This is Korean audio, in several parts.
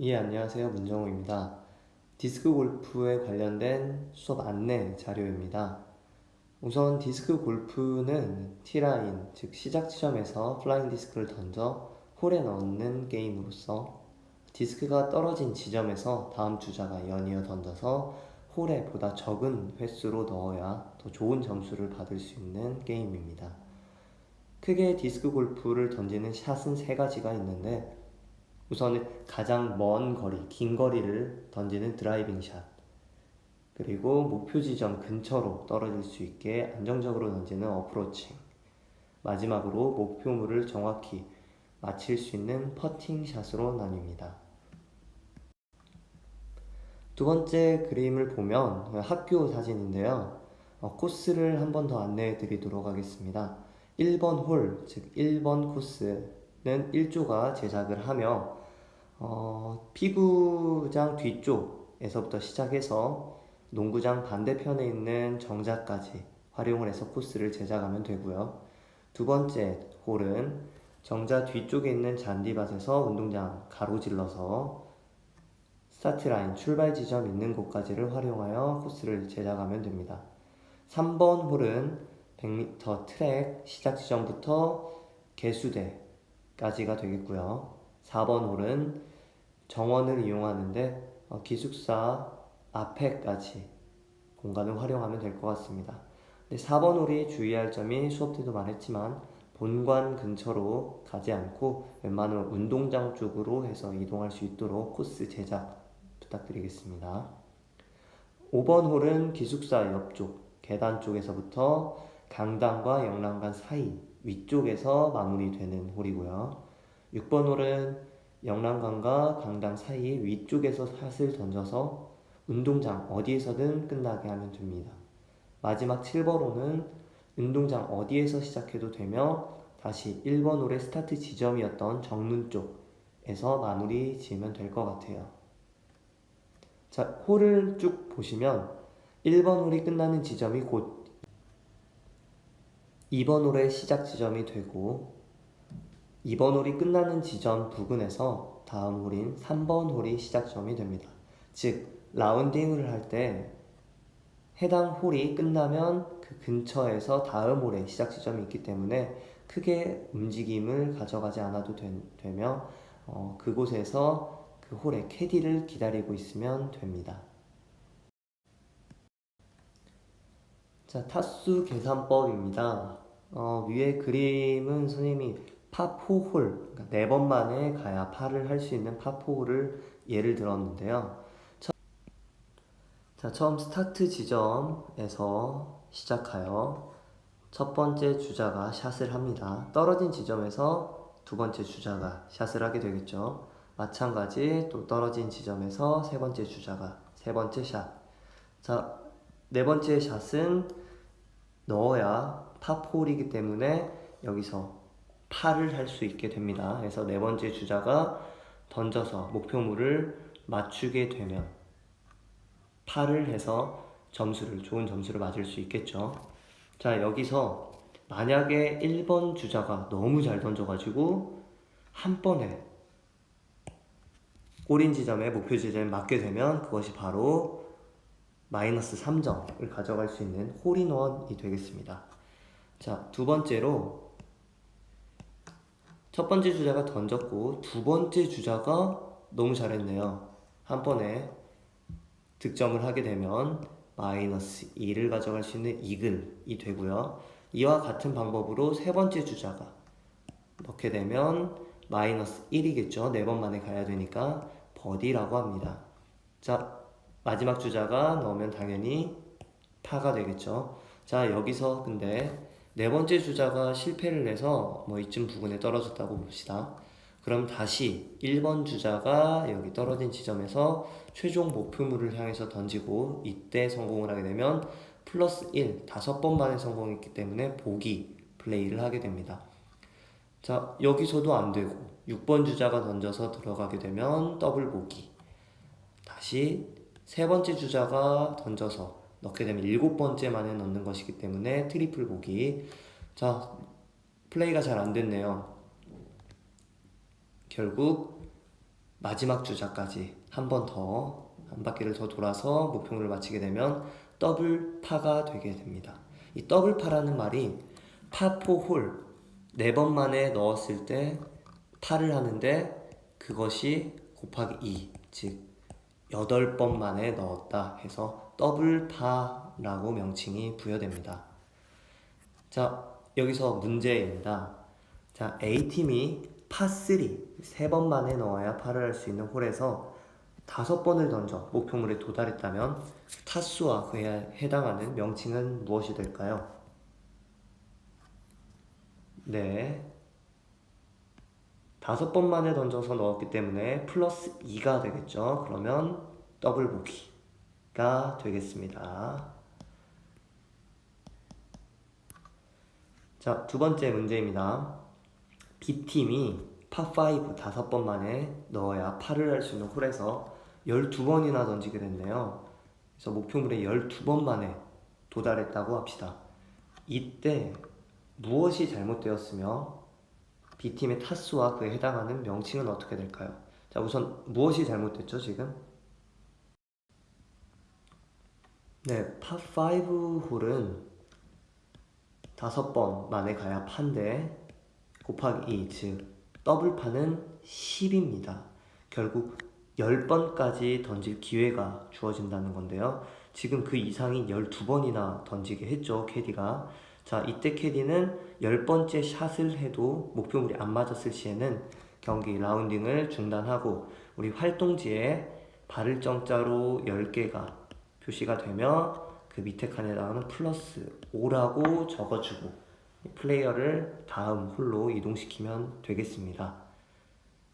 예, 안녕하세요. 문정호입니다. 디스크 골프에 관련된 수업 안내 자료입니다. 우선 디스크 골프는 티라인, 즉 시작 지점에서 플라잉 디스크를 던져 홀에 넣는 게임으로서 디스크가 떨어진 지점에서 다음 주자가 연이어 던져서 홀에 보다 적은 횟수로 넣어야 더 좋은 점수를 받을 수 있는 게임입니다. 크게 디스크 골프를 던지는 샷은 세 가지가 있는데 우선은 가장 먼 거리, 긴 거리를 던지는 드라이빙 샷. 그리고 목표 지점 근처로 떨어질 수 있게 안정적으로 던지는 어프로칭. 마지막으로 목표물을 정확히 맞힐 수 있는 퍼팅 샷으로 나뉩니다. 두 번째 그림을 보면 학교 사진인데요. 어, 코스를 한 번 더 안내해 드리도록 하겠습니다. 1번 홀, 즉 1번 코스는 1조가 제작을 하며 어, 피구장 뒤쪽에서부터 시작해서 농구장 반대편에 있는 정자까지 활용을 해서 코스를 제작하면 되고요. 두 번째 홀은 정자 뒤쪽에 있는 잔디밭에서 운동장 가로질러서 스타트 라인 출발 지점 있는 곳까지를 활용하여 코스를 제작하면 됩니다. 3번 홀은 100m 트랙 시작 지점부터 개수대까지가 되겠고요. 4번 홀은 정원을 이용하는데 어, 기숙사 앞에까지 공간을 활용하면 될 것 같습니다. 근데 4번 홀이 주의할 점이 수업 때도 말했지만 본관 근처로 가지 않고 웬만하면 운동장 쪽으로 해서 이동할 수 있도록 코스 제작 부탁드리겠습니다. 5번 홀은 기숙사 옆쪽 계단 쪽에서부터 강당과 영랑관 사이 위쪽에서 마무리되는 홀이고요. 6번 홀은 영랑관과 강당 사이 위쪽에서 샷을 던져서 운동장 어디에서든 끝나게 하면 됩니다. 마지막 7번 홀은 운동장 어디에서 시작해도 되며 다시 1번 홀의 스타트 지점이었던 정문 쪽에서 마무리 지으면 될 것 같아요. 자, 홀을 쭉 보시면 1번 홀이 끝나는 지점이 곧 2번 홀의 시작 지점이 되고 2번 홀이 끝나는 지점 부근에서 다음 홀인 3번 홀이 시작점이 됩니다. 즉 라운딩을 할 때 해당 홀이 끝나면 그 근처에서 다음 홀의 시작 지점이 있기 때문에 크게 움직임을 가져가지 않아도 되, 며 어, 그곳에서 그 홀의 캐디를 기다리고 있으면 됩니다. 자, 타수 계산법입니다. 어, 위에 그림은 선생님이 파4홀, 그러니까 네 번 만에 가야 파를 할 수 있는 파4홀을 예를 들었는데요. 처, 자, 처음 스타트 지점에서 시작하여 첫 번째 주자가 샷을 합니다. 떨어진 지점에서 두 번째 주자가 샷을 하게 되겠죠. 마찬가지 또 떨어진 지점에서 세 번째 주자가 세 번째 샷. 자, 네 번째 샷은 넣어야 파4홀이기 때문에 여기서 파를 할수 있게 됩니다. 그래서 네 번째 주자가 던져서 목표물을 맞추게 되면 파를 해서 점수를 좋은 점수를 맞을 수 있겠죠. 자 여기서 만약에 1번 주자가 너무 잘 던져 가지고 한 번에 골인 지점에 목표 지점에 맞게 되면 그것이 바로 마이너스 3점을 가져갈 수 있는 홀인원이 되겠습니다. 자, 두 번째로 첫 번째 주자가 던졌고 두 번째 주자가 너무 잘했네요. 한 번에 득점을 하게 되면 마이너스 2를 가져갈 수 있는 이글이 되고요. 이와 같은 방법으로 세 번째 주자가 넣게 되면 마이너스 1이겠죠. 네 번 만에 가야 되니까 버디라고 합니다. 자, 마지막 주자가 넣으면 당연히 파가 되겠죠. 자, 여기서 근데 네 번째 주자가 실패를 해서 뭐 이쯤 부근에 떨어졌다고 봅시다. 그럼 다시 1번 주자가 여기 떨어진 지점에서 최종 목표물을 향해서 던지고 이때 성공을 하게 되면 플러스 1, 다섯 번 만에 성공했기 때문에 보기 플레이를 하게 됩니다. 자, 여기서도 안 되고 6번 주자가 던져서 들어가게 되면 더블 보기. 다시 세 번째 주자가 던져서 넣게 되면 일곱 번째 만에 넣는 것이기 때문에 트리플 보기. 자, 플레이가 잘 안 됐네요. 결국 마지막 주자까지 한 번 더 한 바퀴를 더 돌아서 목표물을 마치게 되면 더블 파가 되게 됩니다. 이 더블 파라는 말이 파포 홀 네 번 만에 넣었을 때 파를 하는데 그것이 곱하기 2, 즉 여덟 번 만에 넣었다 해서 더블 파라고 명칭이 부여됩니다. 자, 여기서 문제입니다. 자, A팀이 파3 세 번 만에 넣어야 파를 할 수 있는 홀에서 다섯 번을 던져 목표물에 도달했다면 타수와 그에 해당하는 명칭은 무엇이 될까요? 네. 다섯 번 만에 던져서 넣었기 때문에 플러스 2가 되겠죠. 그러면 더블 보기 가 되겠습니다. 자, 두 번째 문제입니다. B팀이 파5 다섯 번 만에 넣어야 파를 할수 있는 홀에서 12번이나 던지게 됐네요. 그래서 목표물에 12번 만에 도달했다고 합시다. 이때 무엇이 잘못되었으며 B팀의 타수와 그에 해당하는 명칭은 어떻게 될까요? 자, 우선 무엇이 잘못됐죠, 지금? 네, 파5 홀은 다섯 번 만에 가야 판데 곱하기 2, 즉 더블파는 10입니다. 결국 10번까지 던질 기회가 주어진다는 건데요. 지금 그 이상이 12번이나 던지게 했죠, 캐디가. 자, 이때 캐디는 10번째 샷을 해도 목표물이 안 맞았을 시에는 경기 라운딩을 중단하고 우리 활동지에 발을 정자로 10개가 표시가 되며 그 밑에 칸에다가는 플러스 5라고 적어주고 이 플레이어를 다음 홀로 이동시키면 되겠습니다.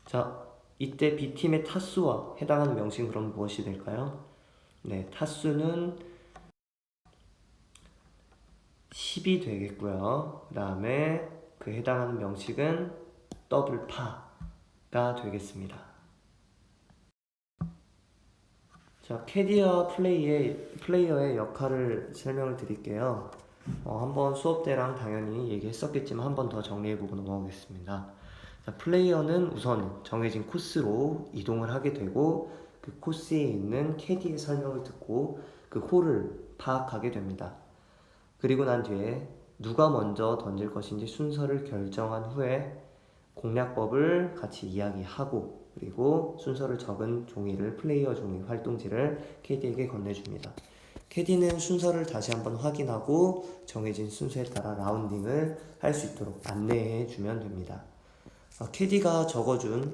자, 이때 B팀의 타수와 해당하는 명칭 그럼 무엇이 될까요? 네, 타수는 10이 되겠고요. 그 다음에 그 해당하는 명칭은 더블 파가 되겠습니다. 자, 캐디와 플레이의, 플레이어의 역할을 설명을 드릴게요. 어, 한번 수업 때랑 당연히 얘기했었겠지만 한 번 더 정리해보고 넘어가겠습니다. 자, 플레이어는 우선 정해진 코스로 이동을 하게 되고 그 코스에 있는 캐디의 설명을 듣고 그 홀을 파악하게 됩니다. 그리고 난 뒤에 누가 먼저 던질 것인지 순서를 결정한 후에 공략법을 같이 이야기하고 그리고 순서를 적은 종이를 플레이어 종이 활동지를 캐디에게 건네줍니다. 캐디는 순서를 다시 한번 확인하고 정해진 순서에 따라 라운딩을 할 수 있도록 안내해 주면 됩니다. 어, 캐디가 적어준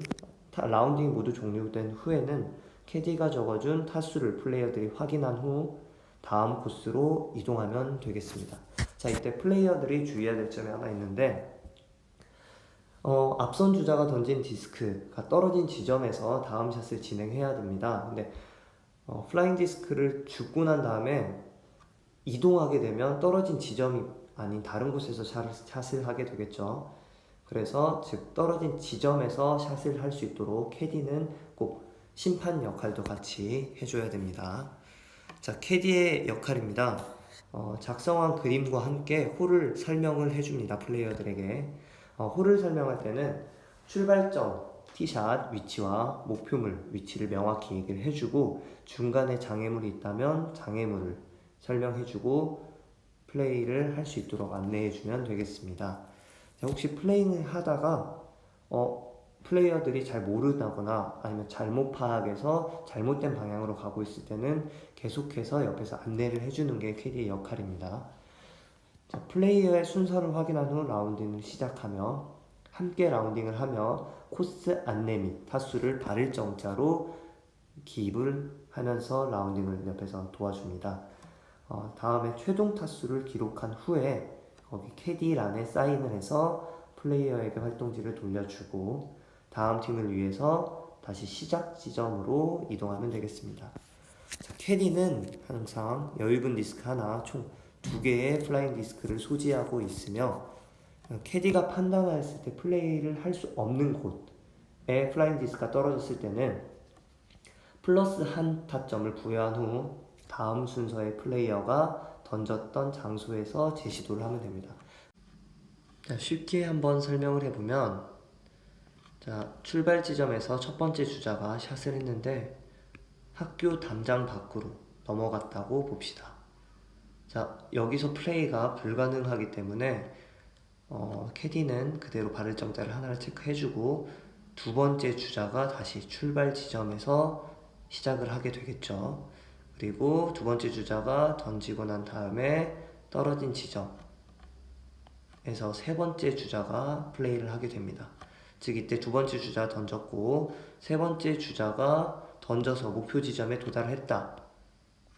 타- 라운딩이 모두 종료된 후에는 캐디가 적어준 타수를 플레이어들이 확인한 후 다음 코스로 이동하면 되겠습니다. 자, 이때 플레이어들이 주의해야 될 점이 하나 있는데 어, 앞선 주자가 던진 디스크가 떨어진 지점에서 다음 샷을 진행해야 됩니다. 근데 어, 플라잉 디스크를 줍고 난 다음에 이동하게 되면 떨어진 지점이 아닌 다른 곳에서 샷을 하게 되겠죠. 그래서 즉 떨어진 지점에서 샷을 할 수 있도록 캐디는 꼭 심판 역할도 같이 해줘야 됩니다. 자, 캐디의 역할입니다. 어, 작성한 그림과 함께 홀을 설명을 해줍니다. 플레이어들에게. 어, 홀을 설명할 때는 출발점, 티샷 위치와 목표물 위치를 명확히 얘기를 해주고 중간에 장애물이 있다면 장애물을 설명해주고 플레이를 할 수 있도록 안내해주면 되겠습니다. 자, 혹시 플레이를 하다가 어, 플레이어들이 잘 모르다거나 아니면 잘못 파악해서 잘못된 방향으로 가고 있을 때는 계속해서 옆에서 안내를 해주는 게 캐디의 역할입니다. 자, 플레이어의 순서를 확인한 후 라운딩을 시작하며 함께 라운딩을 하며 코스 안내 및 타수를 바를 정자로 기입을 하면서 라운딩을 옆에서 도와줍니다. 어, 다음에 최종 타수를 기록한 후에 거기 캐디란에 사인을 해서 플레이어에게 활동지를 돌려주고 다음 팀을 위해서 다시 시작 지점으로 이동하면 되겠습니다. 자, 캐디는 항상 여유분 디스크 하나 총 두 개의 플라잉 디스크를 소지하고 있으며 캐디가 판단했을 때 플레이를 할 수 없는 곳에 플라잉 디스크가 떨어졌을 때는 플러스 한 타점을 부여한 후 다음 순서의 플레이어가 던졌던 장소에서 재시도를 하면 됩니다. 자, 쉽게 한번 설명을 해보면 자, 출발 지점에서 첫 번째 주자가 샷을 했는데 학교 담장 밖으로 넘어갔다고 봅시다. 자, 여기서 플레이가 불가능하기 때문에 어, 캐디는 그대로 발을 정자를 하나를 체크해주고 두 번째 주자가 다시 출발 지점에서 시작을 하게 되겠죠. 그리고 두 번째 주자가 던지고 난 다음에 떨어진 지점에서 세 번째 주자가 플레이를 하게 됩니다. 즉 이때 두 번째 주자 던졌고 세 번째 주자가 던져서 목표 지점에 도달했다.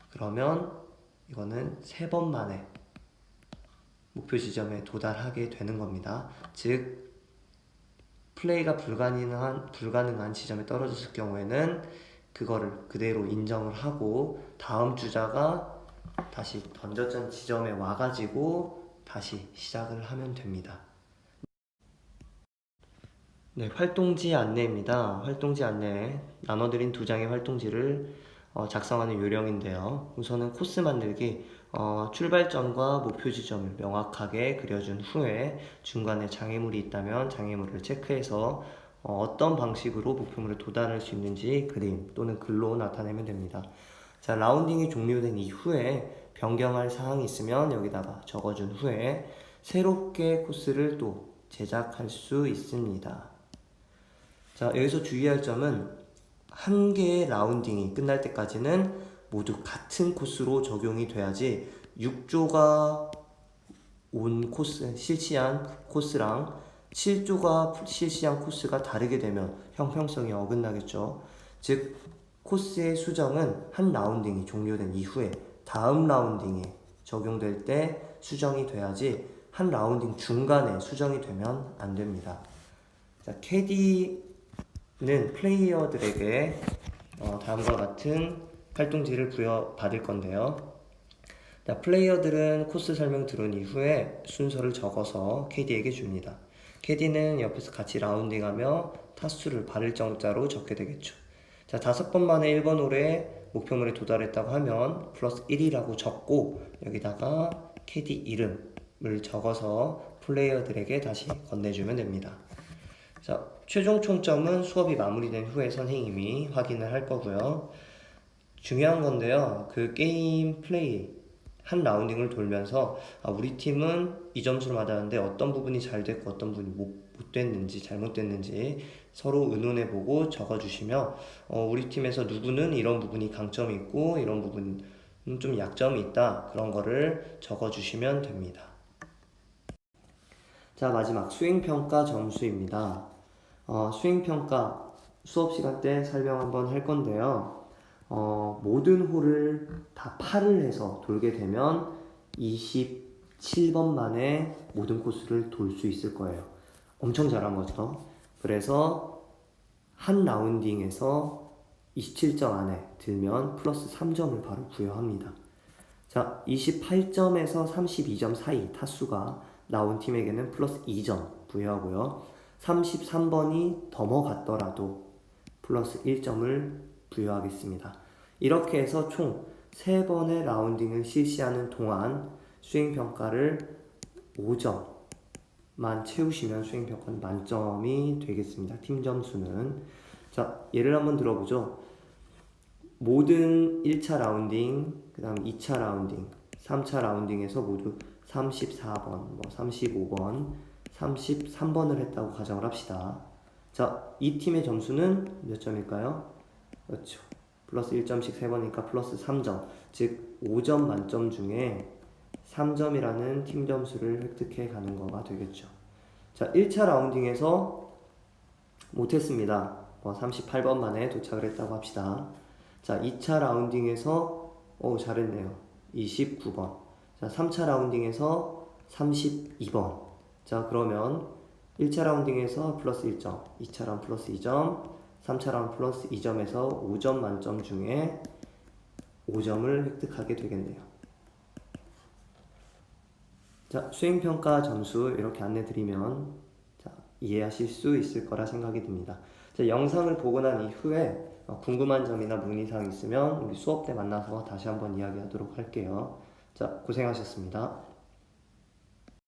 그러면 이거는 세 번 만에 목표 지점에 도달하게 되는 겁니다. 즉 플레이가 불가능한 불가능한 지점에 떨어졌을 경우에는 그거를 그대로 인정을 하고 다음 주자가 다시 던졌던 지점에 와가지고 다시 시작을 하면 됩니다. 네, 활동지 안내입니다. 활동지 안내 나눠드린 두 장의 활동지를 어, 작성하는 요령인데요. 우선은 코스 만들기 어, 출발점과 목표 지점을 명확하게 그려준 후에 중간에 장애물이 있다면 장애물을 체크해서 어, 떤 방식으로 목표물에 도달할 수 있는지 그림 또는 글로 나타내면 됩니다. 자, 라운딩이 종료된 이후에 변경할 사항이 있으면 여기다가 적어준 후에 새롭게 코스를 또 제작할 수 있습니다. 자, 여기서 주의할 점은 한 개의 라운딩이 끝날 때까지는 모두 같은 코스로 적용이 돼야지 6조가 온 코스, 실시한 코스랑 7조가 실시한 코스가 다르게 되면 형평성이 어긋나겠죠. 즉, 코스의 수정은 한 라운딩이 종료된 이후에 다음 라운딩에 적용될 때 수정이 돼야지 한 라운딩 중간에 수정이 되면 안 됩니다. 자, 캐디 는 플레이어들에게 어, 다음과 같은 활동지를 부여받을 건데요. 자, 플레이어들은 코스 설명 들은 이후에 순서를 적어서 캐디에게 줍니다. 캐디는 옆에서 같이 라운딩하며 타수를 바를 정자로 적게 되겠죠. 자, 다섯 번 만에 1번 홀에 목표물에 도달했다고 하면 플러스 1이라고 적고 여기다가 캐디 이름을 적어서 플레이어들에게 다시 건네주면 됩니다. 자, 최종 총점은 수업이 마무리된 후에 선생님이 확인을 할 거고요. 중요한 건데요. 그 게임 플레이 한 라운딩을 돌면서 아, 우리 팀은 이 점수를 받았는데 어떤 부분이 잘 됐고 어떤 부분이 못, 못 됐는지 잘못됐는지 서로 의논해보고 적어주시며 어, 우리 팀에서 누구는 이런 부분이 강점이 있고 이런 부분은 좀 약점이 있다 그런 거를 적어주시면 됩니다. 자 마지막 수행평가 점수입니다. 어, 수행평가 수업 시간 때 설명 한번 할 건데요. 어, 모든 홀을 다 팔을 해서 돌게 되면 27번 만에 모든 코스를 돌 수 있을 거예요. 엄청 잘한 거죠. 그래서 한 라운딩에서 27점 안에 들면 플러스 3점을 바로 부여합니다. 자, 28점에서 32점 사이 타수가 나온 팀에게는 플러스 2점 부여하고요. 33번이 넘어갔더라도 플러스 1점을 부여하겠습니다. 이렇게 해서 총 3번의 라운딩을 실시하는 동안 수행평가를 5점만 채우시면 수행평가는 만점이 되겠습니다. 팀 점수는. 자, 예를 한번 들어보죠. 모든 1차 라운딩, 그 다음 2차 라운딩, 3차 라운딩에서 모두 34번, 뭐 35번, 33번을 했다고 가정을 합시다. 자, 이 팀의 점수는 몇 점일까요? 그렇죠. 플러스 1점씩 3번이니까 플러스 3점. 즉, 5점 만점 중에 3점이라는 팀 점수를 획득해 가는 거가 되겠죠. 자, 1차 라운딩에서 못했습니다. 뭐 38번 만에 도착을 했다고 합시다. 자, 2차 라운딩에서 오, 잘했네요. 29번. 자, 3차 라운딩에서 32번. 자, 그러면 1차 라운딩에서 플러스 1점, 2차 라운 플러스 2점, 3차 라운 플러스 2점에서 5점 만점 중에 5점을 획득하게 되겠네요. 자, 수행평가 점수 이렇게 안내 드리면 자, 이해하실 수 있을 거라 생각이 듭니다. 자, 영상을 보고 난 이후에 어, 궁금한 점이나 문의사항 있으면 우리 수업 때 만나서 다시 한번 이야기하도록 할게요. 자, 고생하셨습니다.